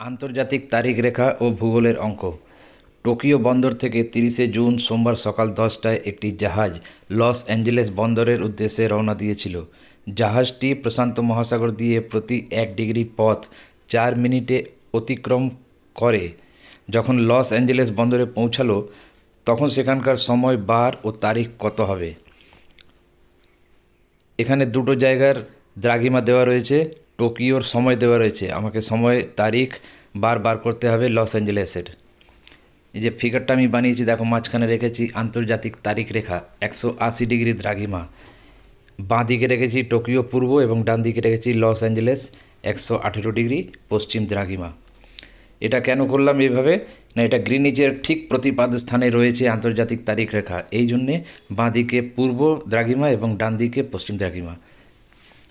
আন্তর্জাতিক তারিখ রেখা ও ভূগোলের অঙ্ক। টোকিও বন্দর থেকে তিরিশে জুন সোমবার সকাল দশটায় একটি জাহাজ লস অ্যাঞ্জেলেস বন্দরের উদ্দেশ্যে রওনা দিয়েছিল। জাহাজটি প্রশান্ত মহাসাগর দিয়ে প্রতি এক ডিগ্রি পথ চার মিনিটে অতিক্রম করে। যখন লস অ্যাঞ্জেলেস বন্দরে পৌঁছালো, তখন সেখানকার সময়, বার ও তারিখ কত হবে? এখানে দুটো জায়গার দ্রাঘিমা দেওয়া রয়েছে। টোকিওর সময় দেওয়া রয়েছে। আমাকে সময়, তারিখ বার বার করতে হবে লস অ্যাঞ্জেলেসের। এই যে ফিগারটা আমি বানিয়েছি, দেখো মাঝখানে রেখেছি আন্তর্জাতিক তারিখ রেখা, একশো আশি ডিগ্রি দ্রাঘিমা। বাঁ দিকে রেখেছি টোকিও পূর্ব এবং ডান দিকে রেখেছি লস অ্যাঞ্জেলেস, একশো আঠেরো ডিগ্রি পশ্চিম দ্রাঘিমা। এটা কেন করলাম এইভাবে? না, এটা গ্রিনিচের ঠিক প্রতিপাদ স্থানে রয়েছে আন্তর্জাতিক তারিখ রেখা। এই জন্যে বাঁ দিকে পূর্ব দ্রাঘিমা এবং ডান দিকে পশ্চিম দ্রাঘিমা।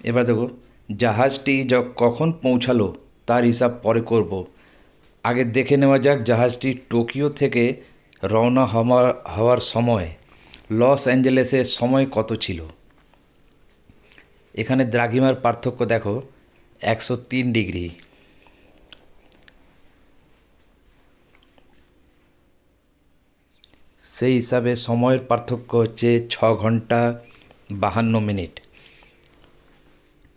এবার দেখো জাহাজটি কখন পৌঁছালো তার হিসাব পরে করব। আগে দেখে নেওয়া যাক জাহাজটি টোকিও থেকে রওনা হওয়ার হওয়ার সময়। লস অ্যাঞ্জেলেসের সময় কত ছিল? এখানে দ্রাঘিমার পার্থক্য দেখো, একশো তিন ডিগ্রি। সেই হিসাবে সময়ের পার্থক্য হচ্ছে ছ ঘণ্টা বাহান্ন মিনিট।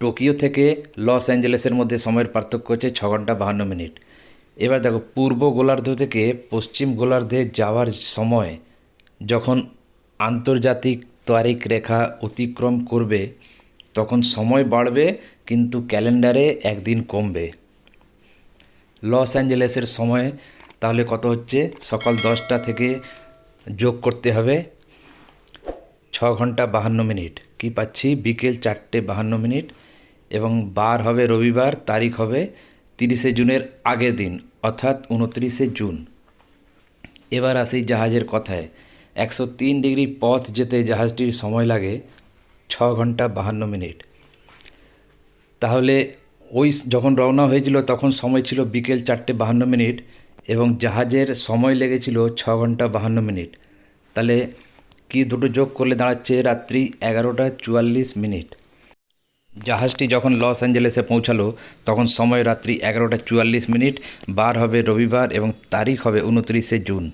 টোকিও থেকে লস অ্যাঞ্জেলেসের মধ্যে সময়ের পার্থক্য হচ্ছে ছ ঘণ্টা বাহান্ন মিনিট। এবার দেখো, পূর্ব গোলার্ধ থেকে পশ্চিম গোলার্ধে যাওয়ার সময় যখন আন্তর্জাতিক তারিখ রেখা অতিক্রম করবে, তখন সময় বাড়বে, কিন্তু ক্যালেন্ডারে একদিন কমবে। লস অ্যাঞ্জেলেসের সময় তাহলে কত হচ্ছে? সকাল দশটা থেকে যোগ করতে হবে ছ ঘণ্টা বাহান্ন মিনিট। কি পাচ্ছি? বিকেল চারটে বাহান্ন মিনিট। এবং বার হবে রবিবার, তারিখ হবে তিরিশে জুনের আগের দিন, অর্থাৎ উনত্রিশে জুন। এবার আসি জাহাজের কথায়। একশো তিন ডিগ্রি পথ যেতে জাহাজটির সময় লাগে ছ ঘণ্টা বাহান্ন মিনিট। তাহলে ওই যখন রওনা হয়েছিল তখন সময় ছিল বিকেল চারটে বাহান্ন মিনিট এবং জাহাজের সময় লেগেছিল ছ ঘণ্টা বাহান্ন মিনিট। তাহলে কি দুটো যোগ করলে দাঁড়াচ্ছে রাত্রি এগারোটা চুয়াল্লিশ মিনিট? জাহাজটি যখন লস অ্যাঞ্জেলেসে পৌঁছালো, তখন সময় রাত্রি এগারোটা চুয়াল্লিশ মিনিট, বার হবে রবিবার এবং তারিখ হবে উনত্রিশে জুন।